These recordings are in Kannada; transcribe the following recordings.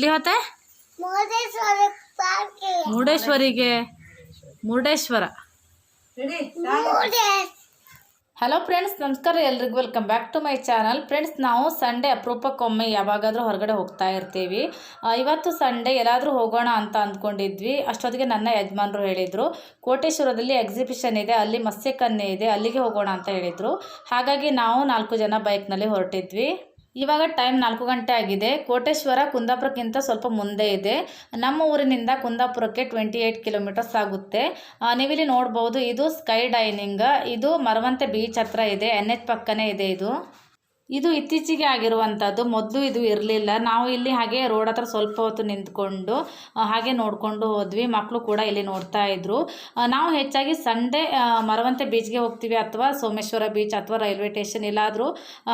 ಎಲ್ಲಿ ಹೋತೆ? ಮುರುಡೇಶ್ವರಿಗೆ. ಮುರುಡೇಶ್ವರ. ಮುರುಡೇ ಹಲೋ ಫ್ರೆಂಡ್ಸ್ ನಮಸ್ಕಾರ ಎಲ್ರಿಗೂ. Welcome back to my channel friends ನಾವು ಸಂಡೇ ಅಪರೂಪಕ್ಕೊಮ್ಮೆ ಯಾವಾಗಾದರೂ ಹೊರಗಡೆ ಹೋಗ್ತಾ ಇರ್ತೀವಿ. ಇವತ್ತು ಸಂಡೇ ಎಲ್ಲಾದರೂ ಹೋಗೋಣ ಅಂತ ಅಂದ್ಕೊಂಡಿದ್ವಿ. ಅಷ್ಟೊತ್ತಿಗೆ ನನ್ನ ಯಜಮಾನರು ಹೇಳಿದರು ಕೋಟೇಶ್ವರದಲ್ಲಿ ಎಕ್ಸಿಬಿಷನ್ ಇದೆ ಅಲ್ಲಿ ಮತ್ಸ್ಯಕನ್ಯೆ ಇದೆ ಅಲ್ಲಿಗೆ ಹೋಗೋಣ ಅಂತ ಹೇಳಿದರು. ಹಾಗಾಗಿ ನಾವು ನಾಲ್ಕು ಜನ ಬೈಕ್ನಲ್ಲಿ ಹೊರಟಿದ್ವಿ. ಇವಾಗ ಟೈಮ್ ನಾಲ್ಕು ಗಂಟೆ ಆಗಿದೆ. ಕೋಟೇಶ್ವರ ಕುಂದಾಪುರಕ್ಕಿಂತ ಸ್ವಲ್ಪ ಮುಂದೆ ಇದೆ. ನಮ್ಮ ಊರಿನಿಂದ ಕುಂದಾಪುರಕ್ಕೆ ಟ್ವೆಂಟಿ ಏಯ್ಟ್ ಕಿಲೋಮೀಟರ್ಸ್ ಆಗುತ್ತೆ ನೀವಿಲ್ಲಿ ನೋಡ್ಬೋದು, ಇದು ಸ್ಕೈ ಡೈನಿಂಗ್ ಇದು ಮರವಂತೆ ಬೀಚ್ ಹತ್ರ ಇದೆ. ಎನ್ ಎಚ್ ಪಕ್ಕನೇ ಇದೆ ಇದು. ಇದು ಇತ್ತೀಚೆಗೆ ಆಗಿರುವಂಥದ್ದು. ಮೊದಲು ಇದು ಇರಲಿಲ್ಲ. ನಾವು ಇಲ್ಲಿ ಹಾಗೆ ರೋಡ್ ಹತ್ರ ಸ್ವಲ್ಪ ಹೊತ್ತು ನಿಂತ್ಕೊಂಡು ಹಾಗೆ ನೋಡಿಕೊಂಡು ಹೋದ್ವಿ. ಮಕ್ಕಳು ಕೂಡ ಇಲ್ಲಿ ನೋಡ್ತಾ ಇದ್ರು. ನಾವು ಹೆಚ್ಚಾಗಿ ಸಂಡೇ ಮರವಂತೆ ಬೀಚ್ಗೆ ಹೋಗ್ತೀವಿ ಅಥವಾ ಸೋಮೇಶ್ವರ ಬೀಚ್ ಅಥವಾ ರೈಲ್ವೆ ಸ್ಟೇಷನ್ ಎಲ್ಲಾದರೂ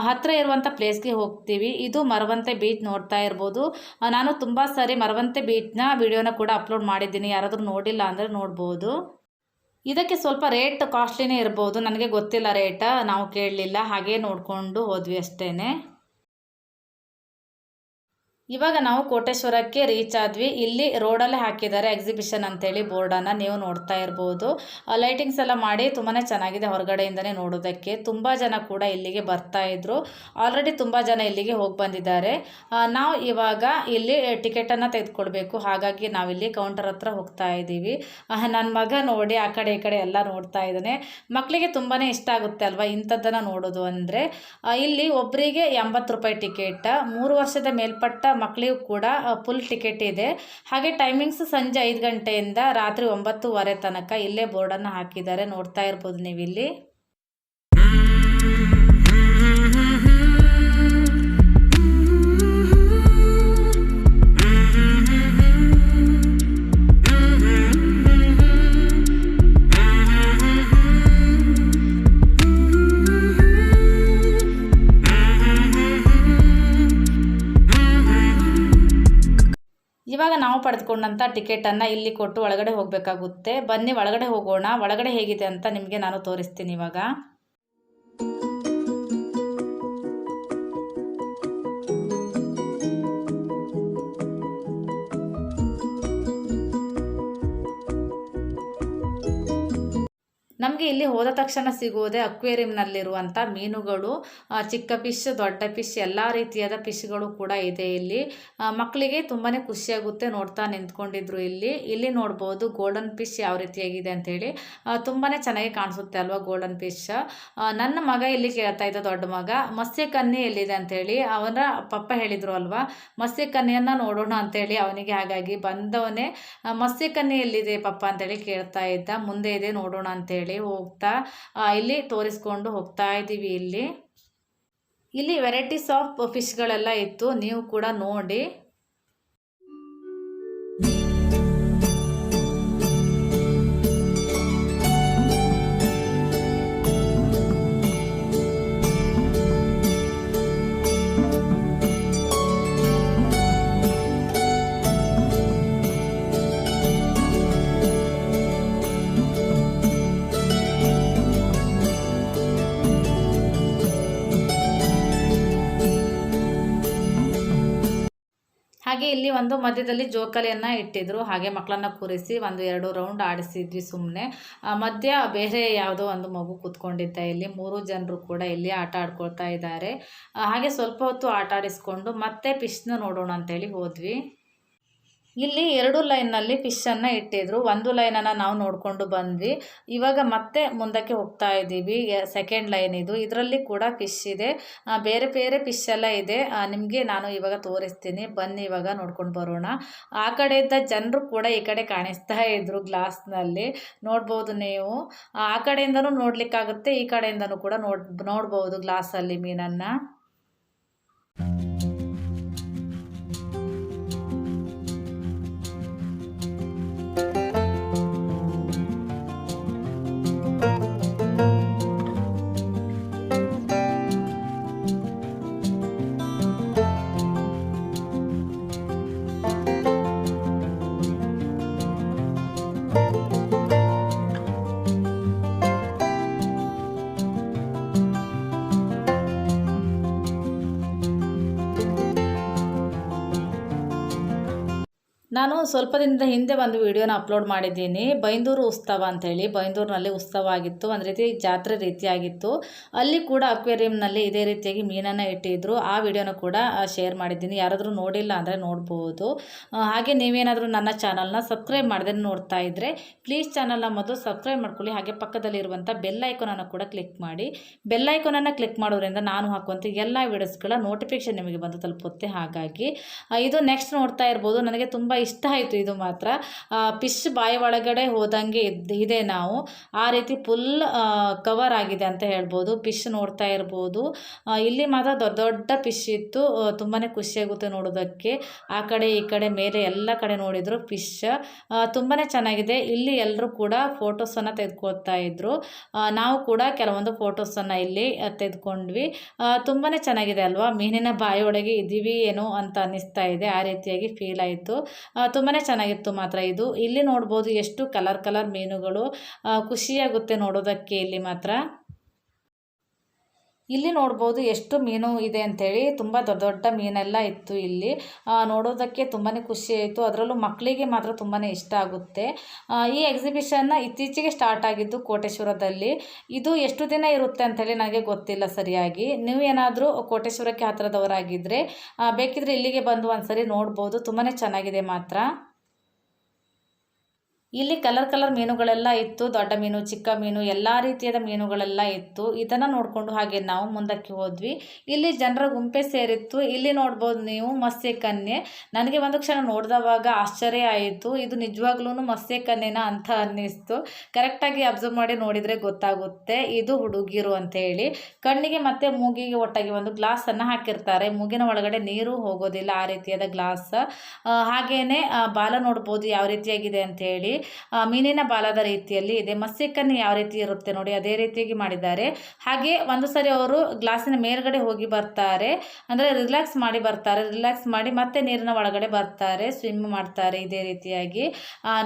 ಹತ್ತಿರ ಇರುವಂಥ ಪ್ಲೇಸ್ಗೆ ಹೋಗ್ತೀವಿ. ಇದು ಮರವಂತೆ ಬೀಚ್ ನೋಡ್ತಾ ಇರ್ಬೋದು. ನಾನು ತುಂಬ ಸಾರಿ ಮರವಂತೆ ಬೀಚ್ನ ವಿಡಿಯೋನ ಕೂಡ ಅಪ್ಲೋಡ್ ಮಾಡಿದ್ದೀನಿ. ಯಾರಾದರೂ ನೋಡಿಲ್ಲ ಅಂದರೆ ನೋಡ್ಬೋದು. ಇದಕ್ಕೆ ಸ್ವಲ್ಪ ರೇಟ್ ಕಾಸ್ಟ್ಲಿನೇ ಇರ್ಬೋದು. ನನಗೆ ಗೊತ್ತಿಲ್ಲ ರೇಟ್. ನಾವು ಕೇಳಲಿಲ್ಲ. ಹಾಗೆ ನೋಡಿಕೊಂಡು ಹೋದ್ವಿ ಅಷ್ಟೇ ಇವಾಗ ನಾವು ಕೋಟೇಶ್ವರಕ್ಕೆ ರೀಚ್ ಆದ್ವಿ. ಇಲ್ಲಿ ರೋಡಲ್ಲೇ ಹಾಕಿದ್ದಾರೆ ಎಕ್ಸಿಬಿಷನ್ ಅಂತೇಳಿ ಬೋರ್ಡನ್ನು ನೀವು ನೋಡ್ತಾ ಇರ್ಬೋದು. ಲೈಟಿಂಗ್ಸ್ ಎಲ್ಲ ಮಾಡಿ ತುಂಬಾ ಚೆನ್ನಾಗಿದೆ ಹೊರಗಡೆಯಿಂದನೇ ನೋಡೋದಕ್ಕೆ. ತುಂಬ ಜನ ಕೂಡ ಇಲ್ಲಿಗೆ ಬರ್ತಾ ಇದ್ರು. ಆಲ್ರೆಡಿ ತುಂಬ ಜನ ಇಲ್ಲಿಗೆ ಹೋಗಿ ಬಂದಿದ್ದಾರೆ. ನಾವು ಇವಾಗ ಇಲ್ಲಿ ಟಿಕೆಟನ್ನು ತೆಗೆದುಕೊಳ್ಬೇಕು. ಹಾಗಾಗಿ ನಾವಿಲ್ಲಿ ಕೌಂಟರ್ ಹತ್ರ ಹೋಗ್ತಾ ಇದ್ದೀವಿ. ನನ್ನ ಮಗ ನೋಡಿ ಆ ಕಡೆ, ಈ ಕಡೆ ಎಲ್ಲ ನೋಡ್ತಾ ಇದ್ದಾನೆ. ಮಕ್ಕಳಿಗೆ ತುಂಬಾ ಇಷ್ಟ ಆಗುತ್ತೆ ಅಲ್ವಾ ಇಂಥದ್ದನ್ನು ನೋಡೋದು ಅಂದರೆ. ಇಲ್ಲಿ ಒಬ್ಬರಿಗೆ ಎಂಬತ್ತು ರೂಪಾಯಿ ಟಿಕೆಟ್ ಮೂರು ವರ್ಷದ ಮೇಲ್ಪಟ್ಟ ಮಕ್ಕಳಿಗೂ ಕೂಡ ಫುಲ್ ಟಿಕೆಟ್ ಇದೆ. ಹಾಗೆ ಟೈಮಿಂಗ್ಸ್ ಸಂಜೆ ಐದು ಗಂಟೆಯಿಂದ ರಾತ್ರಿ ಒಂಬತ್ತುವರೆ ತನಕ ಇಲ್ಲೇ ಬೋರ್ಡನ್ನು ಹಾಕಿದ್ದಾರೆ. ನೋಡ್ತಾ ಇರ್ಬೋದು ನೀವಿಲ್ಲಿ. ಇವಾಗ ನಾವು ಪಡೆದುಕೊಂಡಂಥ ಟಿಕೆಟನ್ನು ಇಲ್ಲಿ ಕೊಟ್ಟು ಒಳಗಡೆ ಹೋಗಬೇಕಾಗುತ್ತೆ. ಬನ್ನಿ, ಒಳಗಡೆ ಹೋಗೋಣ. ಒಳಗಡೆ ಹೇಗಿದೆ ಅಂತ ನಿಮಗೆ ನಾನು ತೋರಿಸ್ತೀನಿ ಇವಾಗ. ನಮಗೆ ಇಲ್ಲಿ ಹೋದ ತಕ್ಷಣ ಸಿಗುವುದೇ ಅಕ್ವೇರಿಯಂನಲ್ಲಿರುವಂಥ ಮೀನುಗಳು ಚಿಕ್ಕ ಫಿಶ್ ದೊಡ್ಡ ಫಿಶ್ ಎಲ್ಲ ರೀತಿಯಾದ ಫಿಶ್ಗಳು ಕೂಡ ಇದೆ ಇಲ್ಲಿ. ಮಕ್ಕಳಿಗೆ ತುಂಬಾ ಖುಷಿಯಾಗುತ್ತೆ ನೋಡ್ತಾ ನಿಂತ್ಕೊಂಡಿದ್ರು ಇಲ್ಲಿ. ಇಲ್ಲಿ ನೋಡ್ಬೋದು ಗೋಲ್ಡನ್ ಫಿಶ್ ಯಾವ ರೀತಿಯಾಗಿದೆ ಅಂಥೇಳಿ. ತುಂಬಾ ಚೆನ್ನಾಗಿ ಕಾಣಿಸುತ್ತೆ ಅಲ್ವಾ ಗೋಲ್ಡನ್ ಫಿಶ್ ನನ್ನ ಮಗ ಇಲ್ಲಿ ಕೇಳ್ತಾ ಇದ್ದ ದೊಡ್ಡ ಮಗ ಮತ್ಸ್ಯ ಕನ್ಯೆ ಎಲ್ಲಿದೆ ಅಂಥೇಳಿ? ಅವನ ಪಪ್ಪ ಹೇಳಿದ್ರು ಅಲ್ವಾ ಮತ್ಸ್ಯ ಕನ್ಯೆಯನ್ನು ನೋಡೋಣ ಅಂತೇಳಿ ಅವನಿಗೆ ಹಾಗಾಗಿ ಬಂದವನೇ ಮತ್ಸ್ಯ ಕನ್ಯೆ ಎಲ್ಲಿದೆ ಪಪ್ಪ? ಅಂತೇಳಿ ಕೇಳ್ತಾ ಇದ್ದ, ಮುಂದೆ ಇದೆ, ನೋಡೋಣ ಅಂತೇಳಿ ಹೋಗ್ತಾ ಇಲ್ಲಿ ತೋರಿಸ್ಕೊಂಡು ಹೋಗ್ತಾ ಇದ್ದೀವಿ ಇಲ್ಲಿ. ಇಲ್ಲಿ ವೆರೈಟೀಸ್ ಆಫ್ ಫಿಶ್ಗಳೆಲ್ಲ ಇತ್ತು ನೀವು ಕೂಡ ನೋಡಿ. ಹಾಗೆ ಇಲ್ಲಿ ಒಂದು ಮಧ್ಯದಲ್ಲಿ ಜೋಕಾಲಿಯನ್ನು ಇಟ್ಟಿದ್ರು. ಹಾಗೆ ಮಕ್ಕಳನ್ನ ಕೂರಿಸಿ ಒಂದು ಎರಡು ರೌಂಡ್ ಆಡಿಸಿದ್ವಿ ಸುಮ್ಮನೆ ಮಧ್ಯ ಬೇರೆ ಯಾವುದೋ ಒಂದು ಮಗು ಕೂತ್ಕೊಂಡಿದ್ದ ಇಲ್ಲಿ. ಮೂರು ಜನರು ಕೂಡ ಇಲ್ಲಿ ಆಟ ಆಡ್ಕೊಳ್ತಾ ಇದ್ದಾರೆ. ಹಾಗೆ ಸ್ವಲ್ಪ ಹೊತ್ತು ಆಟ ಆಡಿಸ್ಕೊಂಡು ಮತ್ತೆ ಪಿಶ್ನ ನೋಡೋಣ ಅಂತೇಳಿ ಹೋದ್ವಿ. ಇಲ್ಲಿ ಎರಡು ಲೈನ್ನಲ್ಲಿ ಫಿಶನ್ನು ಇಟ್ಟಿದ್ರು. ಒಂದು ಲೈನನ್ನು ನಾವು ನೋಡಿಕೊಂಡು ಬಂದ್ವಿ. ಇವಾಗ ಮತ್ತೆ ಮುಂದಕ್ಕೆ ಹೋಗ್ತಾ ಇದ್ದೀವಿ. ಸೆಕೆಂಡ್ ಲೈನ್ ಇದು. ಇದರಲ್ಲಿ ಕೂಡ ಫಿಶ್ ಇದೆ. ಬೇರೆ ಬೇರೆ ಫಿಶ್ ಎಲ್ಲ ಇದೆ ನಿಮಗೆ ನಾನು ಇವಾಗ ತೋರಿಸ್ತೀನಿ. ಬನ್ನಿ ಇವಾಗ ನೋಡ್ಕೊಂಡು ಬರೋಣ. ಆ ಕಡೆಯಿಂದ ಜನರು ಕೂಡ ಈ ಕಡೆ ಕಾಣಿಸ್ತಾ ಇದ್ರು ಗ್ಲಾಸ್ನಲ್ಲಿ ನೋಡ್ಬೋದು ನೀವು. ಆ ಕಡೆಯಿಂದನೂ ನೋಡ್ಲಿಕ್ಕಾಗುತ್ತೆ. ಈ ಕಡೆಯಿಂದನೂ ಕೂಡ ನೋಡ್, ನೋಡ್ಬೋದು ಗ್ಲಾಸಲ್ಲಿ ಮೀನನ್ನು. ನಾನು ಸ್ವಲ್ಪ ದಿನದ ಹಿಂದೆ ಒಂದು ವಿಡಿಯೋನ ಅಪ್ಲೋಡ್ ಮಾಡಿದ್ದೀನಿ. ಬೈಂದೂರು ಉತ್ಸವ ಅಂಥೇಳಿ ಬೈಂದೂರಿನಲ್ಲಿ ಉತ್ಸವ ಆಗಿತ್ತು. ಒಂದು ರೀತಿ ಜಾತ್ರೆ ರೀತಿಯಾಗಿತ್ತು. ಅಲ್ಲಿ ಕೂಡ ಅಕ್ವೇರಿಯಂನಲ್ಲಿ ಇದೇ ರೀತಿಯಾಗಿ ಮೀನನ್ನು ಇಟ್ಟಿದ್ರು. ಆ ವಿಡಿಯೋನ ಕೂಡ ಶೇರ್ ಮಾಡಿದ್ದೀನಿ. ಯಾರಾದರೂ ನೋಡಿಲ್ಲ ಅಂದರೆ ನೋಡ್ಬೋದು. ಹಾಗೆ ನೀವೇನಾದರೂ ನನ್ನ ಚಾನಲ್ನ ಸಬ್ಸ್ಕ್ರೈಬ್ ಮಾಡದೆ ನೋಡ್ತಾ ಇದ್ದರೆ ಪ್ಲೀಸ್ ಚಾನಲ್ನ ಮೊದಲು ಸಬ್ಸ್ಕ್ರೈಬ್ ಮಾಡ್ಕೊಳ್ಳಿ. ಹಾಗೆ ಪಕ್ಕದಲ್ಲಿರುವಂಥ ಬೆಲ್ ಐಕೋನನ್ನು ಕೂಡ ಕ್ಲಿಕ್ ಮಾಡಿ. ಬೆಲ್ ಐಕೋನನ್ನು ಕ್ಲಿಕ್ ಮಾಡೋದ್ರಿಂದ ನಾನು ಹಾಕುವಂಥ ಎಲ್ಲ ವಿಡಿಯೋಸ್ಗಳ ನೋಟಿಫಿಕೇಶನ್ ನಿಮಗೆ ಬಂದು ತಲುಪುತ್ತೆ. ಹಾಗಾಗಿ ಇದು ನೆಕ್ಸ್ಟ್ ನೋಡ್ತಾ ಇರ್ಬೋದು. ನನಗೆ ತುಂಬ ಇಷ್ಟ ಆಯಿತು ಇದು ಮಾತ್ರ. ಫಿಶ್ ಬಾಯಿ ಒಳಗಡೆ ಹೋದಂಗೆ ಇದ್ ನಾವು. ಆ ರೀತಿ ಫುಲ್ ಕವರ್ ಆಗಿದೆ ಅಂತ ಹೇಳ್ಬೋದು. ಫಿಶ್ ನೋಡ್ತಾ ಇರ್ಬೋದು. ಇಲ್ಲಿ ಮಾತ್ರ ದೊಡ್ಡ ದೊಡ್ಡ ಫಿಶ್ ಇತ್ತು. ತುಂಬಾ ಖುಷಿಯಾಗುತ್ತೆ ನೋಡೋದಕ್ಕೆ. ಆ ಕಡೆ ಈ ಕಡೆ ಮೇಲೆ ಎಲ್ಲ ಕಡೆ ನೋಡಿದ್ರು ಫಿಶ್ ತುಂಬಾ ಚೆನ್ನಾಗಿದೆ. ಇಲ್ಲಿ ಎಲ್ಲರೂ ಕೂಡ ಫೋಟೋಸನ್ನು ತೆಗೆದುಕೊಳ್ತಾ ಇದ್ದರು ನಾವು ಕೂಡ ಕೆಲವೊಂದು ಫೋಟೋಸನ್ನು ಇಲ್ಲಿ ತೆಗೆದುಕೊಂಡ್ವಿ. ತುಂಬಾ ಚೆನ್ನಾಗಿದೆ ಅಲ್ವಾ? ಮೀನಿನ ಬಾಯಿ ಒಳಗೆ ಇದ್ದೀವಿ ಏನೋ ಅಂತ ಅನ್ನಿಸ್ತಾ ಇದೆ. ಆ ರೀತಿಯಾಗಿ ಫೀಲ್ ಆಯಿತು. ತುಂಬಾ ಚೆನ್ನಾಗಿತ್ತು ಮಾತ್ರ ಇದು. ಇಲ್ಲಿ ನೋಡ್ಬೋದು ಎಷ್ಟು ಕಲರ್ ಕಲರ್ ಮೀನುಗಳು. ಖುಷಿಯಾಗುತ್ತೆ ನೋಡೋದಕ್ಕೆ ಇಲ್ಲಿ ಮಾತ್ರ. ಇಲ್ಲಿ ನೋಡ್ಬೋದು ಎಷ್ಟು ಮೀನು ಇದೆ ಅಂತೇಳಿ. ತುಂಬ ದೊಡ್ಡ ದೊಡ್ಡ ಮೀನೆಲ್ಲ ಇತ್ತು ಇಲ್ಲಿ. ನೋಡೋದಕ್ಕೆ ತುಂಬಾ ಖುಷಿ ಆಯಿತು. ಅದರಲ್ಲೂ ಮಕ್ಕಳಿಗೆ ಮಾತ್ರ ತುಂಬಾ ಇಷ್ಟ ಆಗುತ್ತೆ. ಈ ಎಕ್ಸಿಬಿಷನ್ನ ಇತ್ತೀಚೆಗೆ ಸ್ಟಾರ್ಟ್ ಆಗಿದ್ದು ಕೋಟೇಶ್ವರದಲ್ಲಿ. ಇದು ಎಷ್ಟು ದಿನ ಇರುತ್ತೆ ಅಂತೇಳಿ ನನಗೆ ಗೊತ್ತಿಲ್ಲ ಸರಿಯಾಗಿ. ನೀವು ಏನಾದರೂ ಕೋಟೇಶ್ವರಕ್ಕೆ ಹತ್ತಿರದವರಾಗಿದ್ದರೆ ಬೇಕಿದ್ರೆ ಇಲ್ಲಿಗೆ ಬಂದು ಒಂದ್ಸರಿ ನೋಡ್ಬೋದು. ತುಂಬಾ ಚೆನ್ನಾಗಿದೆ ಮಾತ್ರ. ಇಲ್ಲಿ ಕಲರ್ ಕಲರ್ ಮೀನುಗಳೆಲ್ಲ ಇತ್ತು, ದೊಡ್ಡ ಮೀನು, ಚಿಕ್ಕ ಮೀನು, ಎಲ್ಲ ರೀತಿಯಾದ ಮೀನುಗಳೆಲ್ಲ ಇತ್ತು. ಇದನ್ನು ನೋಡಿಕೊಂಡು ಹಾಗೆ ನಾವು ಮುಂದಕ್ಕೆ ಹೋದ್ವಿ. ಇಲ್ಲಿ ಜನರ ಗುಂಪೆ ಸೇರಿತ್ತು. ಇಲ್ಲಿ ನೋಡ್ಬೋದು ನೀವು ಮತ್ಸ್ಯ ಕನ್ಯೆ. ನನಗೆ ಒಂದು ಕ್ಷಣ ನೋಡಿದವಾಗ ಆಶ್ಚರ್ಯ ಆಯಿತು. ಇದು ನಿಜವಾಗ್ಲೂ ಮತ್ಸ್ಯ ಕನ್ಯೆನ ಅಂತ ಅನ್ನಿಸ್ತು. ಕರೆಕ್ಟಾಗಿ ಅಬ್ಸರ್ವ್ ಮಾಡಿ ನೋಡಿದರೆ ಗೊತ್ತಾಗುತ್ತೆ. ಇದು ಹುಡುಗಿರು ಅಂತೇಳಿ. ಕಣ್ಣಿಗೆ ಮತ್ತು ಮೂಗಿಗೆ ಒಟ್ಟಾಗಿ ಒಂದು ಗ್ಲಾಸನ್ನು ಹಾಕಿರ್ತಾರೆ. ಮೂಗಿನ ಒಳಗಡೆ ನೀರು ಹೋಗೋದಿಲ್ಲ ಆ ರೀತಿಯಾದ ಗ್ಲಾಸ್ ಹಾಗೆಯೇ ಬಾಲ ನೋಡ್ಬೋದು ಯಾವ ರೀತಿಯಾಗಿದೆ ಅಂತೇಳಿ. ಮೀನಿನ ಬಾಲದ ರೀತಿಯಲ್ಲಿ ಇದೆ. ಮತ್ಸ್ಯಕನ್ನಿ ಯಾವ ರೀತಿ ಇರುತ್ತೆ ನೋಡಿ, ಅದೇ ರೀತಿಯಾಗಿ ಮಾಡಿದ್ದಾರೆ. ಹಾಗೆ ಒಂದು ಸರಿ ಅವರು ಗ್ಲಾಸಿನ ಮೇಲ್ಗಡೆ ಹೋಗಿ ಬರ್ತಾರೆ. ಅಂದರೆ ರಿಲ್ಯಾಕ್ಸ್ ಮಾಡಿ ಬರ್ತಾರೆ. ರಿಲ್ಯಾಕ್ಸ್ ಮಾಡಿ ಮತ್ತೆ ನೀರಿನ ಒಳಗಡೆ ಬರ್ತಾರೆ. ಸ್ವಿಮ್ ಮಾಡ್ತಾರೆ ಇದೇ ರೀತಿಯಾಗಿ.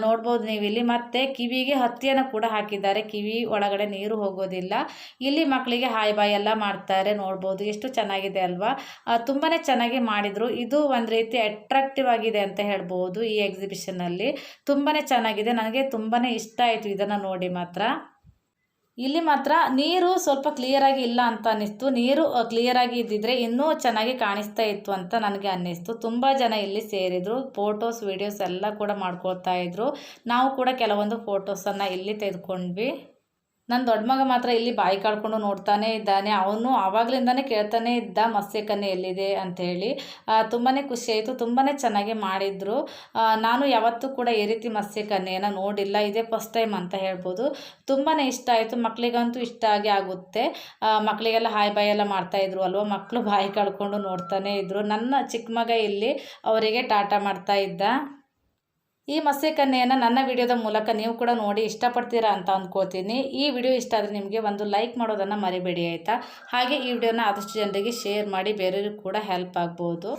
ನೋಡ್ಬೋದು ನೀವು ಇಲ್ಲಿ. ಮತ್ತೆ ಕಿವಿಗೆ ಹತ್ತಿಯನ್ನು ಕೂಡ ಹಾಕಿದ್ದಾರೆ. ಕಿವಿ ಒಳಗಡೆ ನೀರು ಹೋಗೋದಿಲ್ಲ. ಇಲ್ಲಿ ಮಕ್ಕಳಿಗೆ ಹಾಯ್ ಬಾಯ್ ಎಲ್ಲ ಮಾಡ್ತಾರೆ. ನೋಡ್ಬೋದು ಎಷ್ಟು ಚೆನ್ನಾಗಿದೆ ಅಲ್ವಾ? ತುಂಬಾ ಚೆನ್ನಾಗಿ ಮಾಡಿದ್ರು. ಇದು ಒಂದು ರೀತಿ ಅಟ್ರಾಕ್ಟಿವ್ ಆಗಿದೆ ಅಂತ ಹೇಳ್ಬೋದು ಈ ಎಕ್ಸಿಬಿಷನ್ನಲ್ಲಿ ತುಂಬಾನೇ ಚೆನ್ನಾಗಿದೆ. ನನಗೆ ತುಂಬಾ ಇಷ್ಟ ಆಯಿತು ಇದನ್ನು ನೋಡಿ ಮಾತ್ರ. ಇಲ್ಲಿ ಮಾತ್ರ ನೀರು ಸ್ವಲ್ಪ ಕ್ಲಿಯರಾಗಿ ಇಲ್ಲ ಅಂತ ಅನ್ನಿಸ್ತು. ನೀರು ಕ್ಲಿಯರಾಗಿ ಇದ್ದಿದ್ರೆ ಇನ್ನೂ ಚೆನ್ನಾಗಿ ಕಾಣಿಸ್ತಾ ಇತ್ತು ಅಂತ ನನಗೆ ಅನ್ನಿಸ್ತು. ತುಂಬ ಜನ ಇಲ್ಲಿ ಸೇರಿದರು. ಫೋಟೋಸ್ ವಿಡಿಯೋಸ್ ಎಲ್ಲ ಕೂಡ ಮಾಡ್ಕೊಳ್ತಾ ಇದ್ರು. ನಾವು ಕೂಡ ಕೆಲವೊಂದು ಫೋಟೋಸನ್ನು ಇಲ್ಲಿ ತೆಗೆದುಕೊಂಡ್ವಿ. ನನ್ನ ದೊಡ್ಡ ಮಗ ಮಾತ್ರ ಇಲ್ಲಿ ಬಾಯಿ ಕಾಡ್ಕೊಂಡು ನೋಡ್ತಾನೆ ಇದ್ದಾನೆ. ಅವನು ಆವಾಗಲಿಂದನೇ ಕೇಳ್ತಾನೆ ಇದ್ದ ಮತ್ಸ್ಯಕನ್ನೆ ಎಲ್ಲಿದೆ ಅಂಥೇಳಿ. ತುಂಬಾ ಖುಷಿಯಾಯಿತು ತುಂಬಾ ಚೆನ್ನಾಗಿ ಮಾಡಿದರು. ನಾನು ಯಾವತ್ತೂ ಕೂಡ ಈ ರೀತಿ ಮತ್ಸ್ಯಕನ್ಯೆಯನ್ನು ನೋಡಿಲ್ಲ. ಇದೇ ಫಸ್ಟ್ ಟೈಮ್ ಅಂತ ಹೇಳ್ಬೋದು. ತುಂಬಾ ಇಷ್ಟ ಆಯಿತು. ಮಕ್ಕಳಿಗಂತೂ ಇಷ್ಟ ಆಗಿ ಆಗುತ್ತೆ. ಮಕ್ಕಳಿಗೆಲ್ಲ ಹಾಯ್ ಬಾಯ್ ಎಲ್ಲ ಮಾಡ್ತಾಯಿದ್ರು ಅಲ್ವ? ಮಕ್ಕಳು ಬಾಯಿ ಕಳ್ಕೊಂಡು ನೋಡ್ತಾನೆ ಇದ್ದರು ನನ್ನ ಚಿಕ್ಕ ಮಗ ಇಲ್ಲಿ ಅವರಿಗೆ ಟಾಟಾ ಮಾಡ್ತಾ ಇದ್ದ. ಈ ಮತ್ಸ್ಯಕನ್ಯೆಯನ್ನು ನನ್ನ ವಿಡಿಯೋದ ಮೂಲಕ ನೀವು ಕೂಡ ನೋಡಿ ಇಷ್ಟಪಡ್ತೀರಾ ಅಂತ ಅಂದ್ಕೋತೀನಿ ಈ ವಿಡಿಯೋ ಇಷ್ಟ ಆದರೆ ನಿಮಗೆ ಒಂದು ಲೈಕ್ ಮಾಡೋದನ್ನು ಮರಿಬೇಡಿ ಆಯಿತಾ ಹಾಗೆ ಈ ವಿಡಿಯೋನ ಆದಷ್ಟು ಜನರಿಗೆ ಶೇರ್ ಮಾಡಿ ಬೇರೆಯವ್ರಿಗೆ ಕೂಡ ಹೆಲ್ಪ್ ಆಗ್ಬೋದು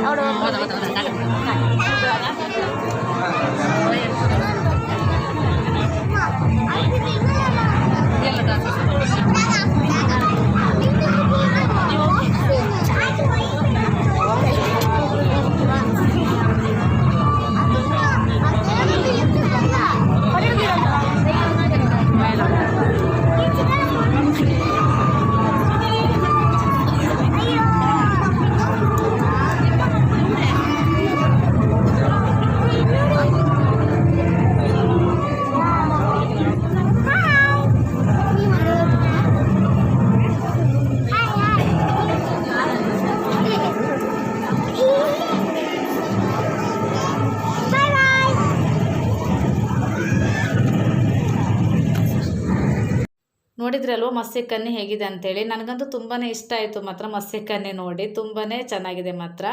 好的 ಮತ್ಸ್ಯಕನ್ನಿ ಹೇಗಿದೆ ಅಂತೇಳಿ ನನಗಂತೂ ತುಂಬಾ ಇಷ್ಟ ಆಯಿತು ಮಾತ್ರ ಮತ್ಸ್ಯಕನ್ನಿ ನೋಡಿ. ತುಂಬಾ ಚೆನ್ನಾಗಿದೆ ಮಾತ್ರ.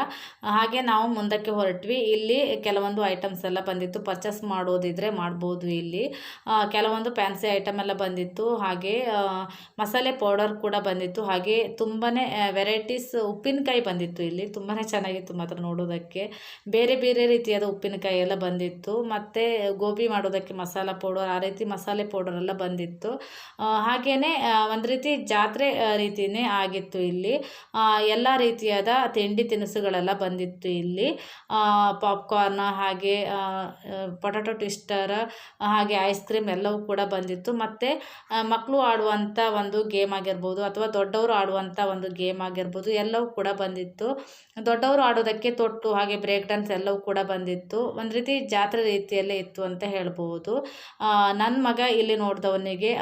ಹಾಗೆ ನಾವು ಮುಂದಕ್ಕೆ ಹೊರಟ್ವಿ. ಇಲ್ಲಿ ಕೆಲವೊಂದು ಐಟಮ್ಸ್ ಎಲ್ಲ ಬಂದಿತ್ತು. ಪರ್ಚೇಸ್ ಮಾಡೋದಿದ್ರೆ ಮಾಡ್ಬೋದು ಇಲ್ಲಿ. ಕೆಲವೊಂದು ಫ್ಯಾನ್ಸಿ ಐಟಮ್ ಎಲ್ಲ ಬಂದಿತ್ತು. ಹಾಗೆ ಮಸಾಲೆ ಪೌಡರ್ ಕೂಡ ಬಂದಿತ್ತು. ಹಾಗೆ ತುಂಬಾ ವೆರೈಟೀಸ್ ಉಪ್ಪಿನಕಾಯಿ ಬಂದಿತ್ತು ಇಲ್ಲಿ. ತುಂಬಾ ಚೆನ್ನಾಗಿತ್ತು ಮಾತ್ರ ನೋಡೋದಕ್ಕೆ. ಬೇರೆ ಬೇರೆ ರೀತಿಯಾದ ಉಪ್ಪಿನಕಾಯಿ ಎಲ್ಲ ಬಂದಿತ್ತು. ಮತ್ತು ಗೋಬಿ ಮಾಡೋದಕ್ಕೆ ಮಸಾಲ ಪೌಡರ್ ಆ ರೀತಿ ಮಸಾಲೆ ಪೌಡರ್ ಎಲ್ಲ ಬಂದಿತ್ತು. ಹಾಗೆಯೇ ಒಂದು ರೀತಿ ಜಾತ್ರೆ ರೀತಿಯೇ ಆಗಿತ್ತು ಇಲ್ಲಿ. ಎಲ್ಲ ರೀತಿಯಾದ ತಿಂಡಿ ತಿನಿಸುಗಳೆಲ್ಲ ಬಂದಿತ್ತು ಇಲ್ಲಿ. ಪಾಪ್ಕಾರ್ನ್ ಹಾಗೆ ಪೊಟ್ಯಾಟೊ ಟ್ವಿಸ್ಟರ್ ಹಾಗೆ ಐಸ್ ಕ್ರೀಮ್ ಎಲ್ಲವೂ ಕೂಡ ಬಂದಿತ್ತು. ಮತ್ತು ಮಕ್ಕಳು ಆಡುವಂಥ ಒಂದು ಗೇಮ್ ಆಗಿರ್ಬೋದು ಅಥವಾ ದೊಡ್ಡವರು ಆಡುವಂಥ ಒಂದು ಗೇಮ್ ಆಗಿರ್ಬೋದು ಎಲ್ಲವೂ ಕೂಡ ಬಂದಿತ್ತು. ದೊಡ್ಡವರು ಆಡೋದಕ್ಕೆ ತೊಟ್ಟು, ಹಾಗೆ ಬ್ರೇಕ್ ಡ್ಯಾನ್ಸ್ ಎಲ್ಲವೂ ಕೂಡ ಬಂದಿತ್ತು. ಒಂದು ರೀತಿ ಜಾತ್ರೆ ರೀತಿಯಲ್ಲೇ ಇತ್ತು ಅಂತ ಹೇಳ್ಬೋದು ನನ್ನ ಮಗ ಇಲ್ಲಿ ನೋಡಿದವನಿಗೆ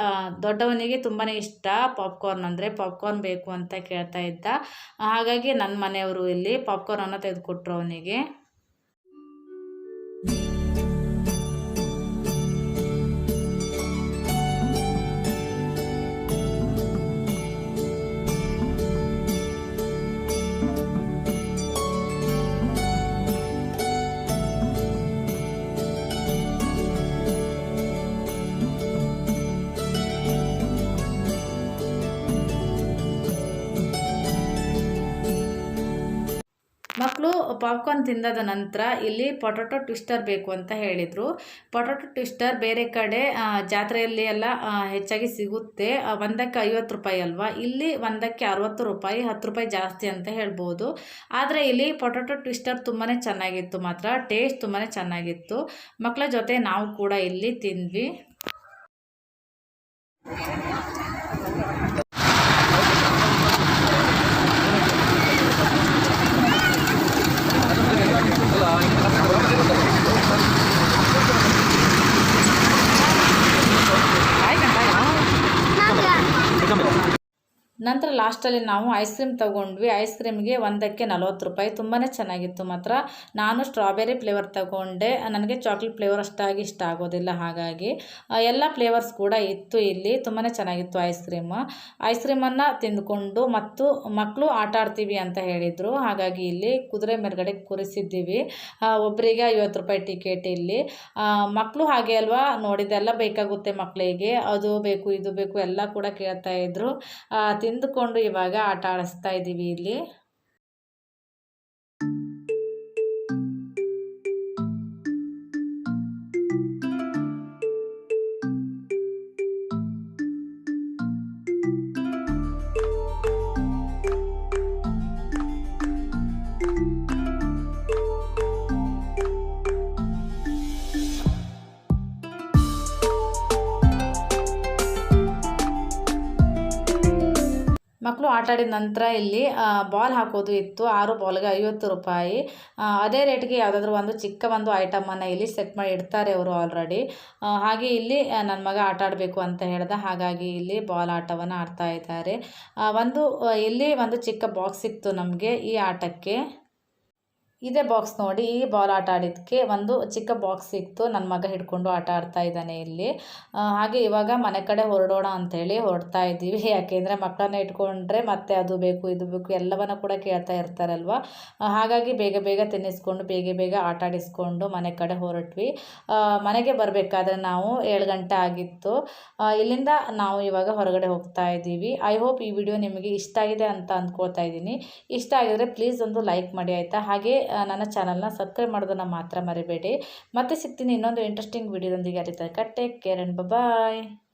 ದೊಡ್ಡವನಿಗೆ ತುಂಬಾ ಇಷ್ಟ ಪಾಪ್ಕಾರ್ನ್ ಅಂದರೆ ಪಾಪ್ಕಾರ್ನ್ ಬೇಕು ಅಂತ ಕೇಳ್ತಾ ಇದ್ದ. ಹಾಗಾಗಿ ನನ್ನ ಮನೆಯವರು ಇಲ್ಲಿ ಪಾಪ್ಕಾರ್ನನ್ನು ತೆಗೆದುಕೊಟ್ರು ಅವನಿಗೆ. ಮಕ್ಕಳು ಪಾಪ್ಕಾರ್ನ್ ತಿಂದಾದ ನಂತರ ಇಲ್ಲಿ ಪೊಟೊಟೊ ಟ್ವಿಸ್ಟರ್ ಬೇಕು ಅಂತ ಹೇಳಿದರು. ಪೊಟೊಟೊ ಟ್ವಿಸ್ಟರ್ ಬೇರೆ ಕಡೆ ಜಾತ್ರೆಯಲ್ಲಿ ಎಲ್ಲ ಹೆಚ್ಚಾಗಿ ಸಿಗುತ್ತೆ. ಒಂದಕ್ಕೆ ಐವತ್ತು ರೂಪಾಯಿ ಅಲ್ವಾ? ಇಲ್ಲಿ ಒಂದಕ್ಕೆ ಅರವತ್ತು ರೂಪಾಯಿ, ಹತ್ತು ರೂಪಾಯಿ ಜಾಸ್ತಿ ಅಂತ ಹೇಳ್ಬೋದು. ಆದರೆ ಇಲ್ಲಿ ಪೊಟೊಟೊ ಟ್ವಿಸ್ಟರ್ ತುಂಬಾ ಚೆನ್ನಾಗಿತ್ತು ಮಾತ್ರ. ಟೇಸ್ಟ್ ತುಂಬಾ ಚೆನ್ನಾಗಿತ್ತು. ಮಕ್ಕಳ ಜೊತೆ ನಾವು ಕೂಡ ಇಲ್ಲಿ ತಿಂದ್ವಿ. ನಂತರ ಲಾಸ್ಟಲ್ಲಿ ನಾವು ಐಸ್ ಕ್ರೀಮ್ ತೊಗೊಂಡ್ವಿ. ಐಸ್ ಕ್ರೀಮ್ಗೆ ಒಂದಕ್ಕೆ ನಲ್ವತ್ತು ರೂಪಾಯಿ. ತುಂಬಾ ಚೆನ್ನಾಗಿತ್ತು ಮಾತ್ರ. ನಾನು ಸ್ಟ್ರಾಬೆರಿ ಫ್ಲೇವರ್ ತಗೊಂಡೆ. ನನಗೆ ಚಾಕ್ಲೇಟ್ ಫ್ಲೇವರ್ ಅಷ್ಟಾಗಿ ಇಷ್ಟ ಆಗೋದಿಲ್ಲ ಹಾಗಾಗಿ. ಎಲ್ಲ ಫ್ಲೇವರ್ಸ್ ಕೂಡ ಇತ್ತು ಇಲ್ಲಿ. ತುಂಬಾ ಚೆನ್ನಾಗಿತ್ತು ಐಸ್ ಕ್ರೀಮ್ ಐಸ್ ಕ್ರೀಮನ್ನು ತಿಂದ್ಕೊಂಡು ಮತ್ತು ಮಕ್ಕಳು ಆಟ ಆಡ್ತೀವಿ ಅಂತ ಹೇಳಿದರು. ಹಾಗಾಗಿ ಇಲ್ಲಿ ಕುದುರೆ ಮೇಲ್ಗಡೆ ಕೂರಿಸಿದ್ದೀವಿ. ಒಬ್ಬರಿಗೆ ಐವತ್ತು ರೂಪಾಯಿ ಟಿಕೆಟ್ ಇಲ್ಲಿ. ಮಕ್ಕಳು ಹಾಗೆ ಅಲ್ವಾ? ನೋಡಿದೆಲ್ಲ ಬೇಕಾಗುತ್ತೆ ಮಕ್ಕಳಿಗೆ ಅದು ಬೇಕು, ಇದು ಬೇಕು, ಎಲ್ಲ ಕೂಡ ಕೇಳ್ತಾ ಇದ್ರು. ಆ, ಇವಾಗ ಆಟ ಆಡಿಸ್ತಾ ಇದ್ದೀವಿ ಇಲ್ಲಿ. ಮಕ್ಕಳು ಆಟ ಆಡಿದ ನಂತರ ಇಲ್ಲಿ ಬಾಲ್ ಹಾಕೋದು ಇತ್ತು. ಆರು ಬಾಲ್ಗೆ ಐವತ್ತು ರೂಪಾಯಿ. ಅದೇ ರೇಟ್ಗೆ ಯಾವುದಾದ್ರೂ ಒಂದು ಚಿಕ್ಕ ಒಂದು ಐಟಮನ್ನು ಇಲ್ಲಿ ಸೆಟ್ ಮಾಡಿ ಇಡ್ತಾರೆ ಅವರು ಆಲ್ರೆಡಿ. ಹಾಗೆ ಇಲ್ಲಿ ನನ್ನ ಮಗ ಆಟ ಆಡಬೇಕು ಅಂತ ಹೇಳ್ದೆ. ಹಾಗಾಗಿ ಇಲ್ಲಿ ಬಾಲ್ ಆಟವನ್ನು ಆಡ್ತಾ ಇದ್ದಾರೆ. ಒಂದು ಇಲ್ಲಿ ಒಂದು ಚಿಕ್ಕ ಬಾಕ್ಸ್ ಇತ್ತು ನಮಗೆ ಈ ಆಟಕ್ಕೆ. ಇದೇ ಬಾಕ್ಸ್ ನೋಡಿ, ಈ ಬಾಲ್ ಆಟ ಆಡಿದ್ದಕ್ಕೆ ಒಂದು ಚಿಕ್ಕ ಬಾಕ್ಸ್ ಸಿಕ್ತು ನನ್ನ ಮಗ ಹಿಡ್ಕೊಂಡು ಆಟ ಆಡ್ತಾ ಇದ್ದಾನೆ ಇಲ್ಲಿ. ಹಾಗೆ ಇವಾಗ ಮನೆ ಕಡೆ ಹೊರಡೋಣ ಅಂಥೇಳಿ ಹೊರಡ್ತಾ ಇದ್ದೀವಿ. ಯಾಕೆಂದರೆ ಮಕ್ಕಳನ್ನ ಇಟ್ಕೊಂಡ್ರೆ ಮತ್ತೆ ಅದು ಬೇಕು, ಇದು ಬೇಕು ಎಲ್ಲವನ್ನು ಕೂಡ ಕೇಳ್ತಾ ಇರ್ತಾರಲ್ವ? ಹಾಗಾಗಿ ಬೇಗ ಬೇಗ ತಿನ್ನಿಸ್ಕೊಂಡು, ಬೇಗ ಬೇಗ ಆಟ ಆಡಿಸ್ಕೊಂಡು ಮನೆ ಕಡೆ ಹೊರಟ್ವಿ. ಮನೆಗೆ ಬರಬೇಕಾದ್ರೆ ನಾವು ಏಳು ಗಂಟೆ ಆಗಿತ್ತು. ಇಲ್ಲಿಂದ ನಾವು ಇವಾಗ ಹೊರಗಡೆ ಹೋಗ್ತಾ ಇದ್ದೀವಿ. ಐ ಹೋಪ್ ಈ ವಿಡಿಯೋ ನಿಮಗೆ ಇಷ್ಟ ಆಗಿದೆ ಅಂತ ಅಂದ್ಕೊಳ್ತಾ ಇದ್ದೀನಿ. ಇಷ್ಟ ಆಗಿದ್ರೆ ಪ್ಲೀಸ್ ಒಂದು ಲೈಕ್ ಮಾಡಿ, ಆಯಿತಾ? ಹಾಗೆ ನನ್ನ ಚಾನಲ್ನ ಸಬ್ಸ್ಕ್ರೈಬ್ ಮಾಡೋದನ್ನು ಮಾತ್ರ ಮರಿಬೇಡಿ. ಮತ್ತೆ ಸಿಗ್ತೀನಿ ಇನ್ನೊಂದು ಇಂಟ್ರೆಸ್ಟಿಂಗ್ ವಿಡಿಯೋದೊಂದಿಗೆ ಅಲ್ಲಿ ತನಕ ಟೇಕ್ ಕೇರ್ ಆ್ಯಂಡ್ ಬಾಯ್